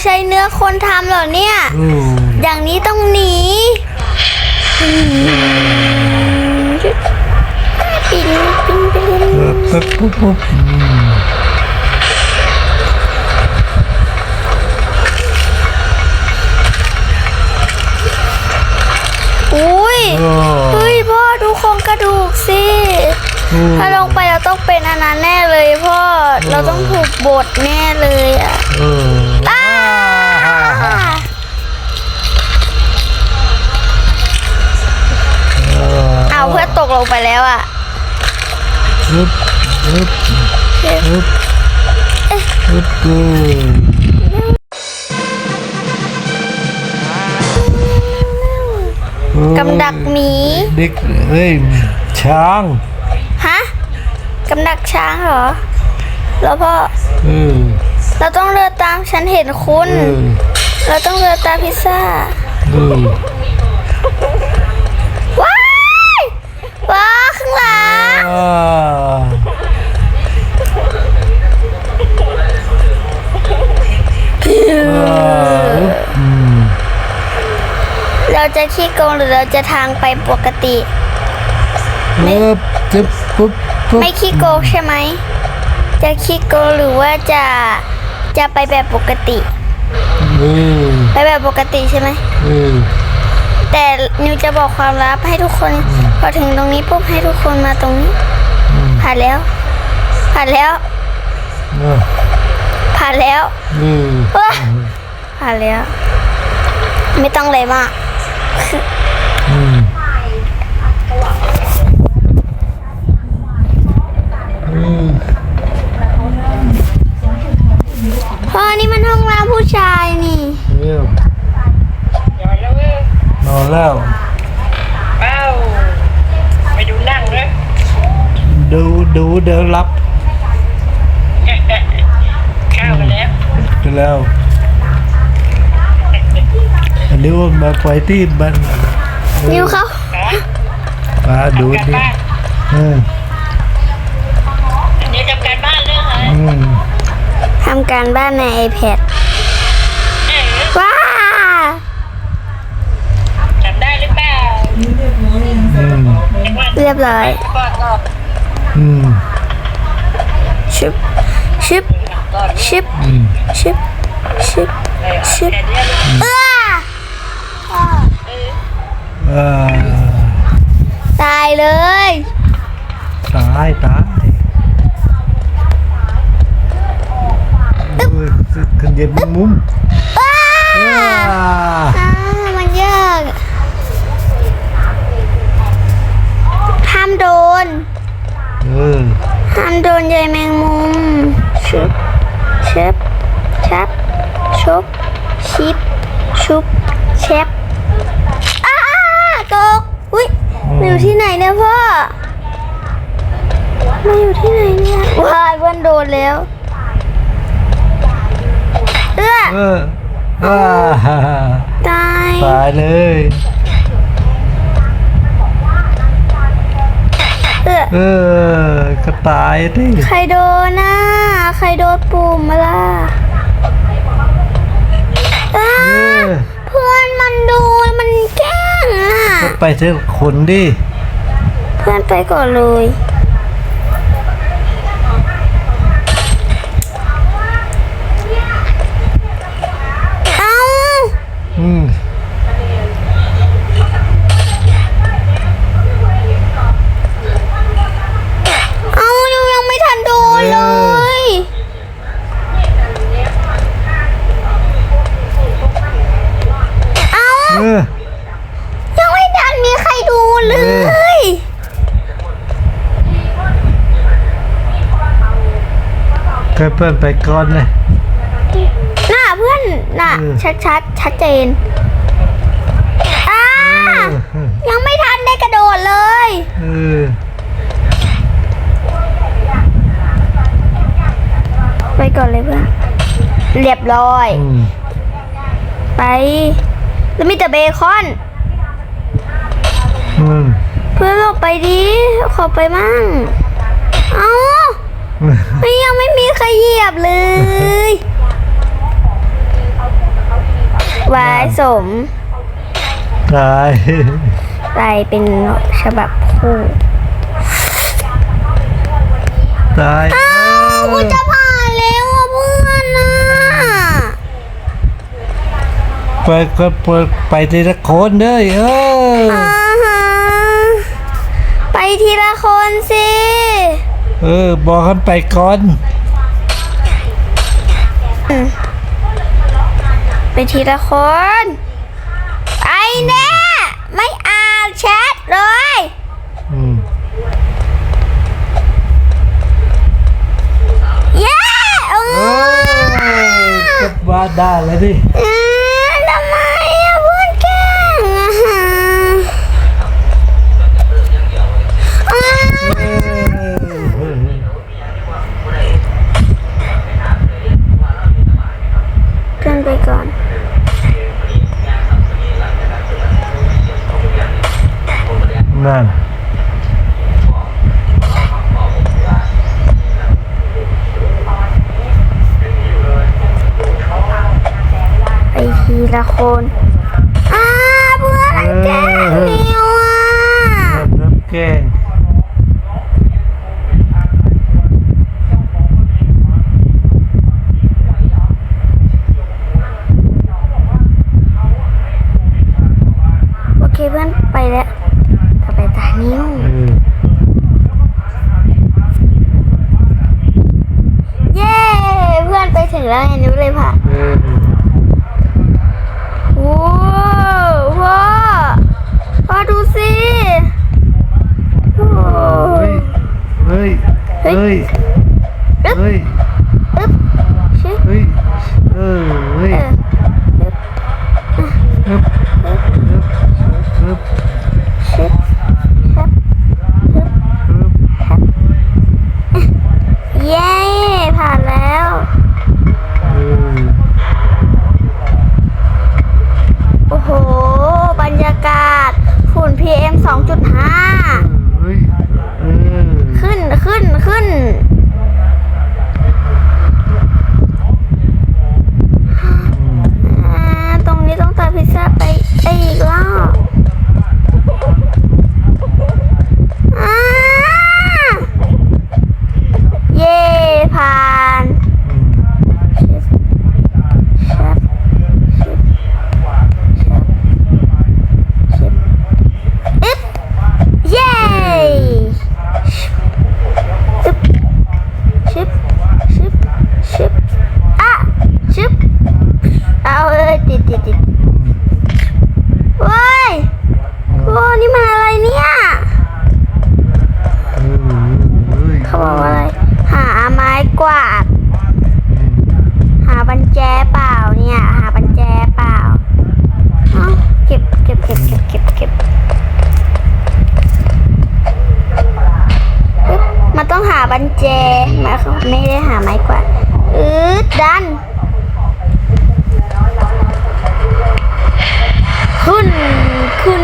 ว้าวว้าเขาใช้เนื้อคนทำเหรอเนี่ยอืมอย่างนี้ต้องหนีอืมปินปินปินปุ๊บปุ๊บปุ๊บอืมอุ้ยโอ้เฮ้ยพ่อดูโครงกระดูกสิโอ้ถ้าลงไปเราต้องเป็นอันนั้นแน่เลยพ่อ เราต้องถูกบดแน่เลยอะ ตกลงไปแล้วอะปึ๊บปึ๊บปึ๊บปึ๊บเออกำดักหมีเด็กเอ้ยช้างฮะกำดักช้างเหรอ แล้วพ่อเออเราต้องเดินตามฉันเห็นคุณเออเราต้องเดินตามพิซซ่า เออ ว้าย ว้าข้างหลัง อ่าอ่าอืม เราจะขี้โกงหรือเราจะทางไปปกติ ปึ๊บจึ๊บปุ๊บปุ๊บไม่ขี้โกงใช่ไหม จะขี้โกงหรือว่าจะจะไปแบบปกติเออไปแบบปกติใช่ไหมเออแต่นิวจะบอกความลับให้ทุกคน พอถึงตรงนี้ปุ๊บให้ทุกคนมาตรงนี้อืมผ่านแล้ว ผ่านแล้วเออผ่านแล้วเออเอ้ยผ่านแล้ว ไม่ต้องเลยมากอืมอืมพ่อนี่มันห้องน้ำผู้ชายนี่เยี่ยมนอนแล้วเว้ย นอนแล้ว เอ้าไปดูหนั่งเลย ดูดูเดี๋ยวรับข้าวมาแล้วไปแล้วอันนี้ว่ามาไปที่บ้านนิวเขานอนมาดูดิเอออันนี้ทำการบ้านเรื่องอะไรทำการบ้านใน iPad ว้าจำได้หรือเปล่าเรียบร้อย ชึบชึบก่อนชึบอืมชึบชึบเลยชึบแต่เนี้ยเอื้ออ่าตายเลย ตายตายเออขึ้นเย็นมุมอ้าอ่าอ่ามันยากห้ามโดนเออห้ามโดนใยแมงมุมชึบชึบชับชุบชิบชุบเชฟอ้าตกอุ้ยมาอยู่ที่ไหนเนี่ยพ่อมาอยู่ที่ไหนเนี่ยว้ายเพื่อนโดนแล้วเอื้อเอออ่าตายตายเลย เอื้อเออก็ตายดิใครโดนน่ะใครโดนปุ่มมาล่ะอ้าเออเพื่อนมันโดนมันแกล้งอะก็ไปเถอะคนดิ เพื่อนไปก่อนเลยเอ้า อืม เอ้ายังยังไม่ทันโดนเลย เอ้าเออ ยังไม่ทันมีใครดูเลยเคยเพื่อนไปก่อนเลยหน้าเพื่อนน่ะ เออ ชัดชัดๆชัดเจนอ้าเออยังไม่ทันได้กระโดดเลย เออไปก่อนเลยเพื่อนเรียบร้อย อืมไป แล้วมีแต่เบคอนเพื่อนออกไปดีขอไปมั่ง เอาไม่ยังไม่มีใครเหยียบเลย วายสมตายตายเป็นฉบับคู่ตาย อ้าวคุจะพา ไปก็ไปไปทีละคนเด้อเอออ่าฮะไปทีละคนสิ เออ บอกให้ไปก่อน ไปทีละคน ไอแน่ไม่อ่านแชทเลยอืมเย้เอเอออก็ว่าได้เลยดิเออทำไมอะเพื่อนแกล้งอะฮะอ่า เออ ขึ้นไปก่อน นั่น ไป ทีละคนอ้าเบื่อนแก ก็บเก็บเก็บเก็บมันต้องหาบัญแจมาเขาไม่ได้หาไม้กวาดอืดดันขึ้นขึ้น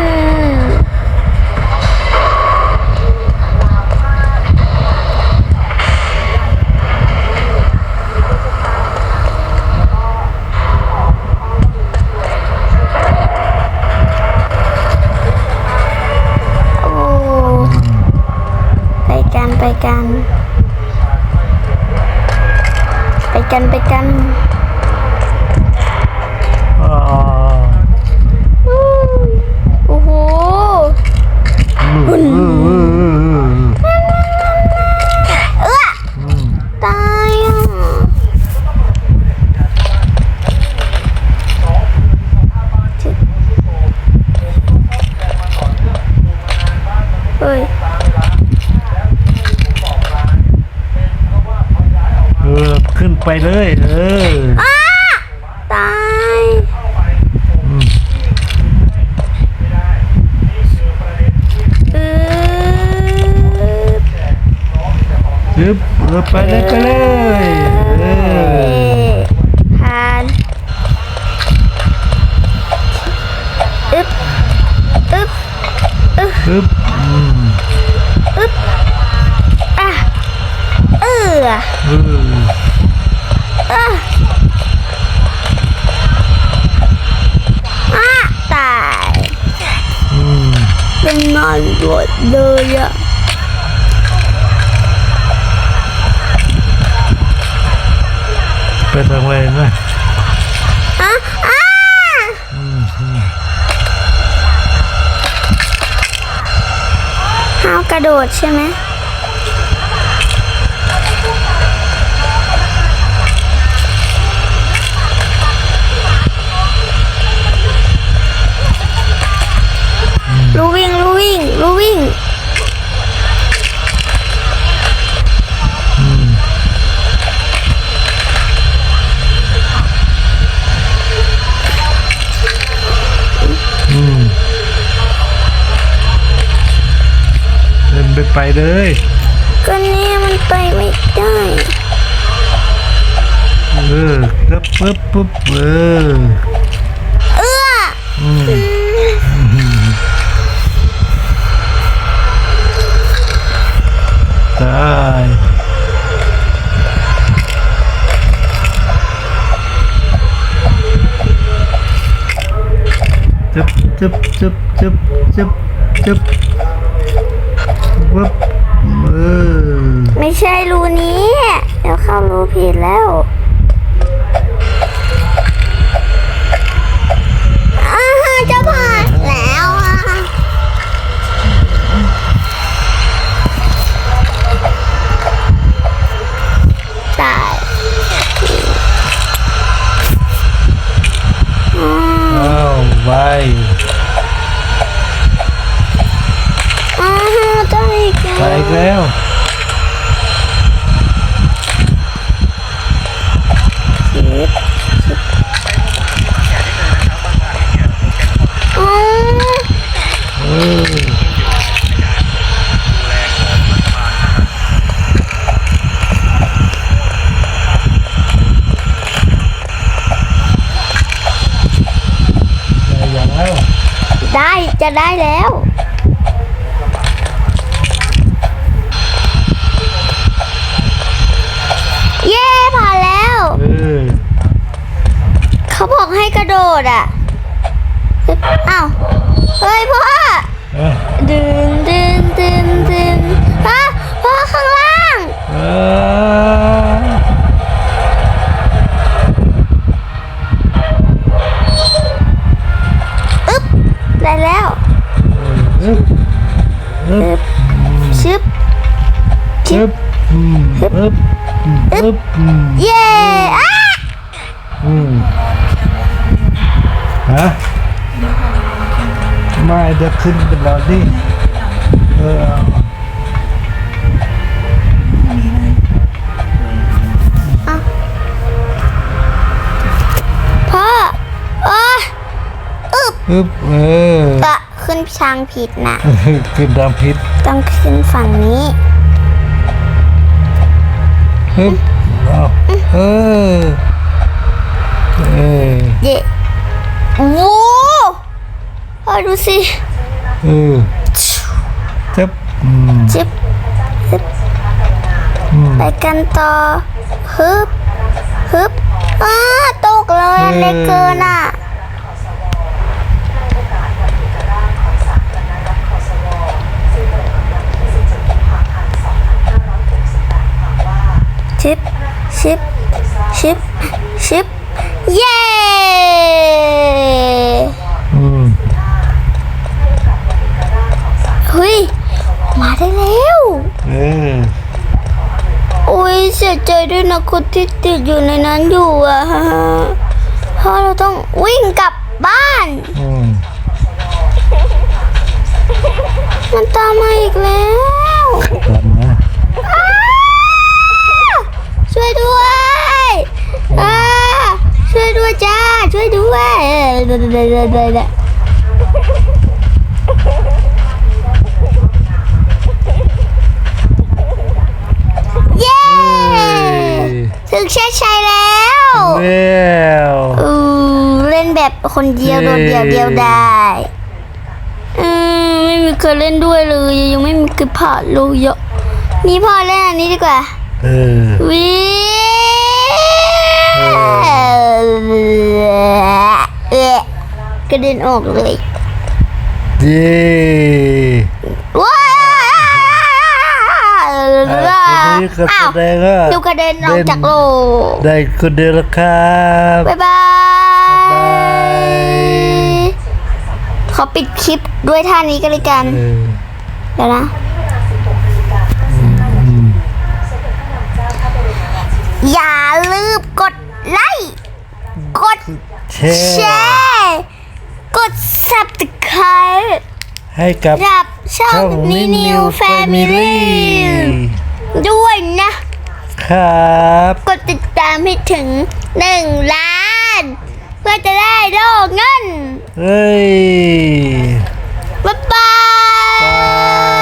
โอ้ ไป กัน ไปกันไปกันไปกัน อ่า อู้โอ้โห เออเออเออ เอื้อ อืม ตายอะชิเฮ้ย เออ ขึ้น ไปเลย เอออ้าตายอืมอือฮึบเออไปเลยไปเลยเออผ่านอึ๊บอึ๊บอึ๊บฮึบอืมอึ๊บอะเออ เออ อะตายอืมเป็นนอนหมดเลยอะไปทางไหนนะอะอะอืมอืมห้าวกระโดดใช่ไหม รู้วิ่งรู้วิ่งรู้วิ่งอืมเดินไปไปเลยก็เนี่ยมันไปไม่ได้เออปึ๊บปึ๊บปึ๊บเออ เอื้อ อืม ตายจึบจึบจึบจึบจึบจึบวึบเออไม่ใช่รูนี้ เดี๋ยวเข้ารูผิดแล้วอ้าวจะผ่านแล้วอะตายอืม อ้าวไปอ้าวต้องอีก ไปอีกแล้ว อืม เออได้ยังแล้ว ได้ จะได้แล้ว เย้ผ่านแล้ว เออเขาบอกให้กระโดดอะ อ้าว เฮ้ยพ่อ เอ้ยดึงดึงดึงดึงพ่อพ่อข้างล่าง เออ อึ๊บ ได้แล้ว อึ๊บอึ๊อึ๊บบชึบอึ๊บอืมอึ๊บอืมอึ๊บอืมเย้อ้าอืมฮะไม่เดี๋ยวขึ้นเป็นเราดิเออพ่อโอ้ยอึ๊บอึ๊บเออก็ ขึ้นทางผิดนะขึ้นดำพิษต้องขึ้นฝั่งนี้ฮึบเอาเออเออเย่โว้พ่อดูสิเออจับอืมจิบฮึบอืมไปกันต่อฮึบฮึบอ้าตกเลยอันเล็กเกินอะ ชิป ชิปชิปชิปเย้อืมเฮ้ย มาได้แล้วเออโอ้ยเสียใจด้วยนะคนที่ติดอยู่ในนั้นอยู่อะฮะเพราะเราต้องวิ่งกลับบ้านอืมมันตามมาอีกแล้ว ตามนะ อ้าช่ วยด้วยอ้าช่วยด้วยจ้า ช่วยด้วยเออเดี๋ยวเดี๋ยวเดี๋ยวเดี๋ยวเดี๋ยวเย้เอ้ยถึงเส้นชัยแล้วแล้วอือเล่นแบบคนเดียวเย้โดดเดียวเดียวได้อืมไม่มีใครเล่นด้วยเลย ยังไม่มีใครผ่านเลยเยอะนี่พ่อเล่นอันนี้ดีกว่า เออวิกระเด็นออกเลยเย้ว้าวอะทีนี้ก็อ้าแสวดงว่าดูกระเด็นออกจากโลกได้คนเดียวแล้วครับบ๊ายบาบ๊ายบายยขอปิดคลิปด้วยท่านี้กันเลยกันเดี๋ยวนะ อย่าลืมกดไลค์กดแชร์กด subscribe ให้กับบช่องนินิวแฟมิลี่ด้วยนะ ครับ กดติดตามให้ถึงหนึ่งล้าน เพื่อจะได้โลกเงิน เฮ้ย บ๊ายบาย